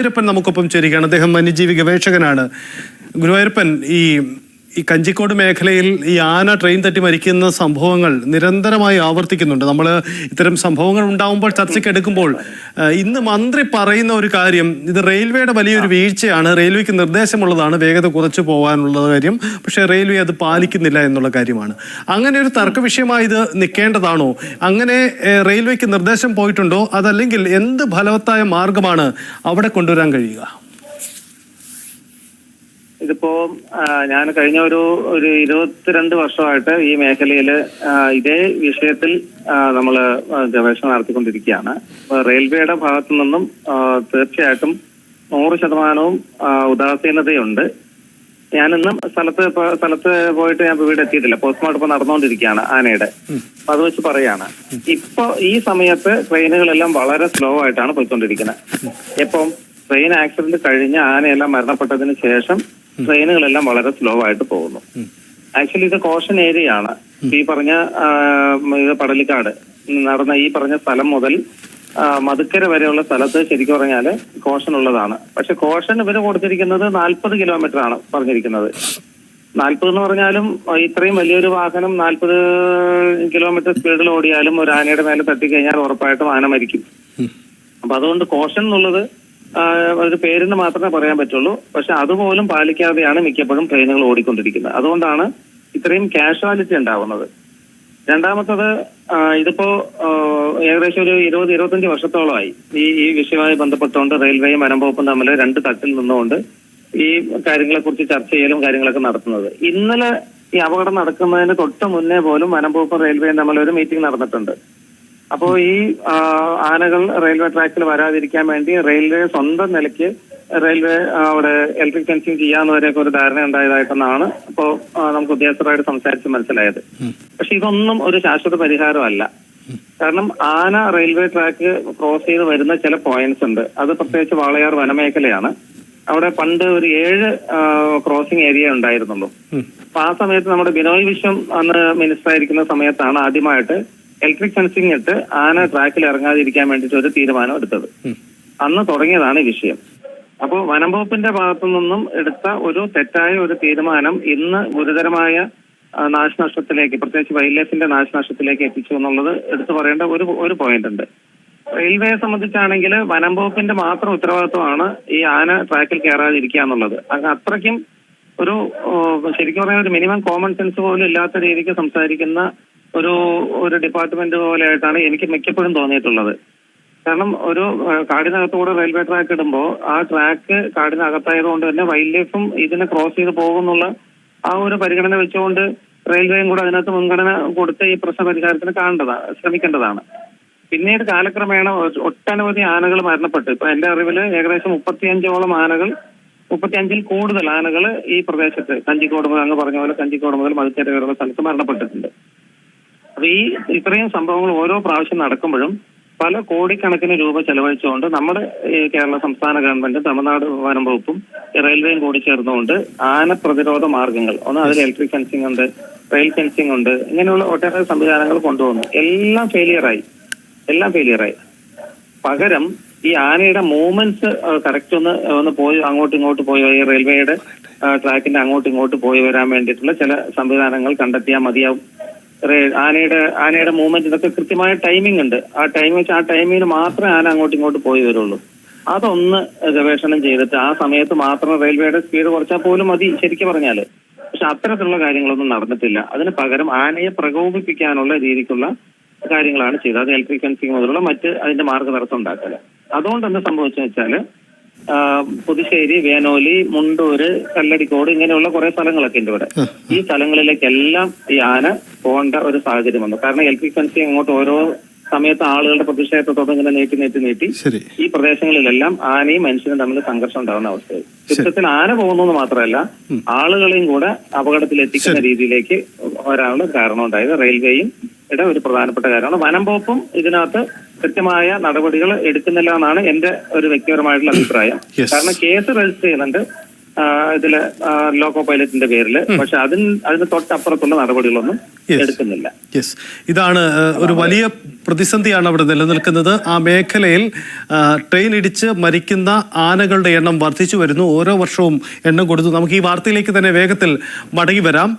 ഗുരുവായൂരപ്പൻ നമുക്കൊപ്പം ചേരുകയാണ്. അദ്ദേഹം വന്യജീവി ഗവേഷകനാണ് ഗുരുവായൂരപ്പൻ ഈ ഈ കഞ്ചിക്കോട് മേഖലയിൽ ഈ ആന ട്രെയിൻ തട്ടി മരിക്കുന്ന സംഭവങ്ങൾ നിരന്തരമായി ആവർത്തിക്കുന്നുണ്ട്. നമ്മൾ ഇത്തരം സംഭവങ്ങൾ ഉണ്ടാകുമ്പോൾ ചർച്ചയ്ക്ക് എടുക്കുമ്പോൾ ആ, ഇന്ന് മന്ത്രി പറയുന്ന ഒരു കാര്യം ഇത് റെയിൽവേയുടെ വലിയൊരു വീഴ്ചയാണ് റെയിൽവേക്ക് നിർദ്ദേശമുള്ളതാണ് വേഗത കുറച്ചു പോകാനുള്ള കാര്യം പക്ഷേ റെയിൽവേ അത് പാലിക്കുന്നില്ല എന്നുള്ള കാര്യമാണ്. അങ്ങനെ ഒരു തർക്ക വിഷയമായി ഇത് നിൽക്കേണ്ടതാണോ? അങ്ങനെ റെയിൽവേക്ക് നിർദ്ദേശം പോയിട്ടുണ്ടോ? അതല്ലെങ്കിൽ എന്ത് ഫലവത്തായ മാർഗമാണ് അവിടെ കൊണ്ടുവരാൻ കഴിയുക? ഇതിപ്പോ ഞാൻ കഴിഞ്ഞ ഒരു ഒരു ഇരുപത്തിരണ്ട് വർഷമായിട്ട് ഈ മേഖലയിൽ ഇതേ വിഷയത്തിൽ നമ്മൾ ഗവേഷണം നടത്തിക്കൊണ്ടിരിക്കുകയാണ്. റെയിൽവേയുടെ ഭാഗത്തു നിന്നും തീർച്ചയായിട്ടും നൂറ് ശതമാനവും ഉദാസീനതയുണ്ട്. ഞാനിന്നും സ്ഥലത്ത് സ്ഥലത്ത് പോയിട്ട് ഞാൻ വീട് എത്തിയിട്ടില്ല. പോസ്റ്റ്മോർട്ടം ഇപ്പൊ നടന്നുകൊണ്ടിരിക്കുകയാണ് ആനയുടെ. അപ്പൊ അത് വെച്ച് പറയാണ്. ഇപ്പൊ ഈ സമയത്ത് ട്രെയിനുകളെല്ലാം വളരെ സ്ലോ ആയിട്ടാണ് പോയിക്കൊണ്ടിരിക്കുന്നത്. ഇപ്പം ട്രെയിൻ ആക്സിഡന്റ് കഴിഞ്ഞ് ആനയെല്ലാം മരണപ്പെട്ടതിന് ശേഷം ട്രെയിനുകളെല്ലാം വളരെ സ്ലോ ആയിട്ട് പോകുന്നു. ആക്ച്വലി ഇത് കോഷൻ ഏരിയ ആണ്. ഈ പറഞ്ഞ ഇത് പടലിക്കാട് നടന്ന ഈ പറഞ്ഞ സ്ഥലം മുതൽ മതുക്കര മധുക്കര വരെയുള്ള സ്ഥലത്ത് ശരിക്കും പറഞ്ഞാൽ കോഷൻ ഉള്ളതാണ്. പക്ഷെ കോഷൻ ഇവർ കൊടുത്തിരിക്കുന്നത് നാൽപ്പത് കിലോമീറ്റർ ആണ് പറഞ്ഞിരിക്കുന്നത്. നാൽപ്പത് എന്ന് പറഞ്ഞാലും ഇത്രയും വലിയൊരു വാഹനം നാൽപ്പത് കിലോമീറ്റർ സ്പീഡിൽ ഓടിയാലും ഒരു ആനയുടെ മേലെ തട്ടിക്കഴിഞ്ഞാൽ ഉറപ്പായിട്ടും ആന മരിക്കും. അപ്പൊ അതുകൊണ്ട് കോഷൻ എന്നുള്ളത് ഒരു പേരിന് മാത്രമേ പറയാൻ പറ്റുള്ളൂ. പക്ഷെ അതുപോലും പാലിക്കാതെയാണ് മിക്കപ്പോഴും ട്രെയിനുകൾ ഓടിക്കൊണ്ടിരിക്കുന്നത്. അതുകൊണ്ടാണ് ഇത്രയും കാഷ്വാലിറ്റി ഉണ്ടാവുന്നത്. രണ്ടാമത്തത് ഇതിപ്പോ ഏകദേശം ഒരു ഇരുപത് ഇരുപത്തഞ്ച് വർഷത്തോളമായി ഈ ഈ വിഷയവുമായി ബന്ധപ്പെട്ടുകൊണ്ട് റെയിൽവേയും വനംവകുപ്പും തമ്മിൽ രണ്ട് തട്ടിൽ നിന്നുകൊണ്ട് ഈ കാര്യങ്ങളെ കുറിച്ച് ചർച്ച ചെയ്യലും കാര്യങ്ങളൊക്കെ നടത്തുന്നത്. ഇന്നലെ ഈ അപകടം നടക്കുന്നതിന് തൊട്ട് മുന്നേ പോലും വനംവകുപ്പും റെയിൽവേയും തമ്മിൽ ഒരു മീറ്റിംഗ് നടന്നിട്ടുണ്ട്. അപ്പോ ഈ ആനകൾ റെയിൽവേ ട്രാക്കിൽ വരാതിരിക്കാൻ വേണ്ടി റെയിൽവേ സ്വന്തം നിലയ്ക്ക് റെയിൽവേ അവിടെ ഇലക്ട്രിക് ഫെൻസിങ് ചെയ്യാന്നവരെയൊക്കെ ഒരു ധാരണ ഉണ്ടായതായിട്ടെന്നാണ് ഇപ്പോ നമുക്ക് ഉദ്യോഗസ്ഥരായിട്ട് സംസാരിച്ച് മനസ്സിലായത്. പക്ഷെ ഇതൊന്നും ഒരു ശാശ്വത പരിഹാരമല്ല. കാരണം ആന റെയിൽവേ ട്രാക്ക് ക്രോസ് ചെയ്ത് വരുന്ന ചില പോയിന്റ്സ് ഉണ്ട്. അത് പ്രത്യേകിച്ച് വാളയാർ വനമേഖലയാണ്. അവിടെ പണ്ട് ഒരു ഏഴ് ക്രോസിംഗ് ഏരിയ ഉണ്ടായിരുന്നുള്ളൂ. അപ്പൊ ആ സമയത്ത് നമ്മുടെ ബിനോയ് വിശ്വം അന്ന് മിനിസ്റ്റർ ആയിരിക്കുന്ന സമയത്താണ് ആദ്യമായിട്ട് ഇലക്ട്രിക് ഫെൻസിംഗ് ഇട്ട് ആന ട്രാക്കിൽ ഇറങ്ങാതിരിക്കാൻ വേണ്ടിയിട്ട് ഒരു തീരുമാനം എടുത്തത്. അന്ന് തുടങ്ങിയതാണ് ഈ വിഷയം. അപ്പോൾ വനം വകുപ്പിന്റെ ഭാഗത്തു നിന്നും എടുത്ത ഒരു തെറ്റായ ഒരു തീരുമാനം ഇന്ന് ഗുരുതരമായ നാശനഷ്ടത്തിലേക്ക് പ്രത്യേകിച്ച് വൈൽഡ് ലൈഫിന്റെ നാശനഷ്ടത്തിലേക്ക് എത്തിച്ചു എന്നുള്ളത് എടുത്തു പറയേണ്ട ഒരു ഒരു പോയിന്റ് ഉണ്ട്. റെയിൽവേയെ സംബന്ധിച്ചാണെങ്കിൽ വനം വകുപ്പിന്റെ മാത്രം ഉത്തരവാദിത്വമാണ് ഈ ആന ട്രാക്കിൽ കയറാതിരിക്കുക എന്നുള്ളത്. അത് അത്രയ്ക്കും ഒരു ശരിക്കും പറഞ്ഞാൽ ഒരു മിനിമം കോമൺ സെൻസ് പോലും ഇല്ലാത്ത രീതിക്ക് സംസാരിക്കുന്ന ഒരു ഒരു ഡിപ്പാർട്ട്മെന്റ് പോലെയായിട്ടാണ് എനിക്ക് മിക്കപ്പോഴും തോന്നിയിട്ടുള്ളത്. കാരണം ഒരു കാടിനകത്തുകൂടെ റെയിൽവേ ട്രാക്ക് ഇടുമ്പോൾ ആ ട്രാക്ക് കാടിനകത്തായതുകൊണ്ട് തന്നെ വൈൽഡ് ലൈഫും ഇതിനെ ക്രോസ് ചെയ്ത് പോകുന്നുള്ള ആ ഒരു പരിഗണന വെച്ചുകൊണ്ട് റെയിൽവേയും കൂടെ അതിനകത്ത് മുൻഗണന കൊടുത്ത് ഈ പ്രശ്ന പരിഹാരത്തിന് കാണേണ്ടതാണ് ശ്രമിക്കേണ്ടതാണ്. പിന്നീട് കാലക്രമേണ ഒട്ടനവധി ആനകൾ മരണപ്പെട്ടു. ഇപ്പൊ എന്റെ അറിവിൽ ഏകദേശം മുപ്പത്തിയഞ്ചോളം ആനകൾ മുപ്പത്തിയഞ്ചിൽ കൂടുതൽ ആനകൾ ഈ പ്രദേശത്ത് കഞ്ചിക്കോട് മുതൽ അങ്ങ് പറഞ്ഞ പോലെ കഞ്ചിക്കോട് മുതൽ മതിക്കര വരെയുള്ള സ്ഥലത്ത് മരണപ്പെട്ടിട്ടുണ്ട്. അപ്പൊ ഈ ഇത്രയും സംഭവങ്ങൾ ഓരോ പ്രാവശ്യം നടക്കുമ്പോഴും പല കോടിക്കണക്കിന് രൂപ ചെലവഴിച്ചുകൊണ്ട് നമ്മുടെ കേരള സംസ്ഥാന ഗവൺമെന്റും തമിഴ്നാട് വനം വകുപ്പും റെയിൽവേയും കൂടി ചേർന്നുകൊണ്ട് ആന പ്രതിരോധ മാർഗങ്ങൾ ഒന്ന് അതിൽ ഇലക്ട്രിക് ഫെൻസിംഗ് ഉണ്ട് റെയിൽ ഫെൻസിംഗ് ഉണ്ട് ഇങ്ങനെയുള്ള ഒട്ടേറെ സംവിധാനങ്ങൾ കൊണ്ടുവന്നു. എല്ലാം ഫെയിലിയറായി എല്ലാം ഫെയിലിയറായി പകരം ഈ ആനയുടെ മൂവ്മെന്റ്സ് കറക്റ്റ് ഒന്ന് ഒന്ന് പോയി അങ്ങോട്ടും ഇങ്ങോട്ട് പോയി ഈ റെയിൽവേയുടെ ട്രാക്കിന്റെ അങ്ങോട്ടും ഇങ്ങോട്ട് പോയി വരാൻ വേണ്ടിയിട്ടുള്ള ചില സംവിധാനങ്ങൾ കണ്ടെത്തിയാൽ മതിയാവും. ആനയുടെ ആനയുടെ മൂവ്മെന്റ് ഇതൊക്കെ കൃത്യമായ ടൈമിംഗ് ഉണ്ട്. ആ ടൈം വെച്ച് ആ ടൈമിന് മാത്രമേ ആന അങ്ങോട്ടും ഇങ്ങോട്ട് പോയി വരുള്ളൂ. അതൊന്ന് ഗവേഷണം ചെയ്തിട്ട് ആ സമയത്ത് മാത്രം റെയിൽവേയുടെ സ്പീഡ് കുറച്ചാൽ പോലും മതി ശരിക്കും പറഞ്ഞാൽ പക്ഷെ അത്തരത്തിലുള്ള കാര്യങ്ങളൊന്നും നടന്നിട്ടില്ല. അതിന് പകരം ആനയെ പ്രകോപിപ്പിക്കാനുള്ള രീതിക്കുള്ള കാര്യങ്ങളാണ് ചെയ്തത്. അത് ഇലക്ട്രിക് ഫെൻസിങ് മുതലുള്ള മറ്റ് അതിന്റെ മാർഗതടസ്സം ഉണ്ടാക്കൽ. അതുകൊണ്ട് എന്താ സംഭവിച്ചെന്ന് വെച്ചാൽ ആ, പുതുശ്ശേരി വേനോലി മുണ്ടൂര് കല്ലടിക്കോട് ഇങ്ങനെയുള്ള കുറെ സ്ഥലങ്ങളൊക്കെ ഉണ്ട് ഇവിടെ. ഈ സ്ഥലങ്ങളിലേക്കെല്ലാം ഈ ആന പോകേണ്ട ഒരു സാഹചര്യം വന്നു. കാരണം എൽ പി ഫെൻസിങ് അങ്ങോട്ട് ഓരോ സമയത്ത് ആളുകളുടെ പ്രതിഷേധത്തോടെ ഇങ്ങനെ നീട്ടി നീട്ടി നീട്ടി ഈ പ്രദേശങ്ങളിലെല്ലാം ആനയും മനുഷ്യനും തമ്മിൽ സംഘർഷം ഉണ്ടാകുന്ന അവസ്ഥയായി. ചിത്രത്തിൽ ആന പോകുന്നു എന്ന് മാത്രമല്ല ആളുകളെയും കൂടെ അപകടത്തിൽ എത്തിക്കുന്ന രീതിയിലേക്ക് വരാനുള്ള കാരണം ഉണ്ടായത് റെയിൽവേയും ഒരു പ്രധാനപ്പെട്ട കാര്യമാണ്. വനം വകുപ്പും ഇതിനകത്ത് കൃത്യമായ നടപടികൾ എടുക്കുന്നില്ല എന്നാണ് എന്റെ ഒരു വ്യക്തിപരമായിട്ടുള്ള അഭിപ്രായം. കാരണം കേസ് രജിസ്റ്റർ ചെയ്യുന്നുണ്ട്. ഇതിൽ ലോക്കോ പൈലറ്റിന്റെ പേരിൽ പക്ഷെ അതിന് അതിന് തൊട്ടപ്പുറത്തുള്ള നടപടികളൊന്നും എടുക്കുന്നില്ല. യെസ് ഇതാണ് ഒരു വലിയ പ്രതിസന്ധിയാണ് അവിടെ നിലനിൽക്കുന്നത്. ആ മേഖലയിൽ ട്രെയിൻ ഇടിച്ച് മരിക്കുന്ന ആനകളുടെ എണ്ണം വർദ്ധിച്ചു വരുന്നു. ഓരോ വർഷവും എണ്ണം കൊടുത്തു. നമുക്ക് ഈ വാർത്തയിലേക്ക് തന്നെ വേഗത്തിൽ മടങ്ങി വരാം.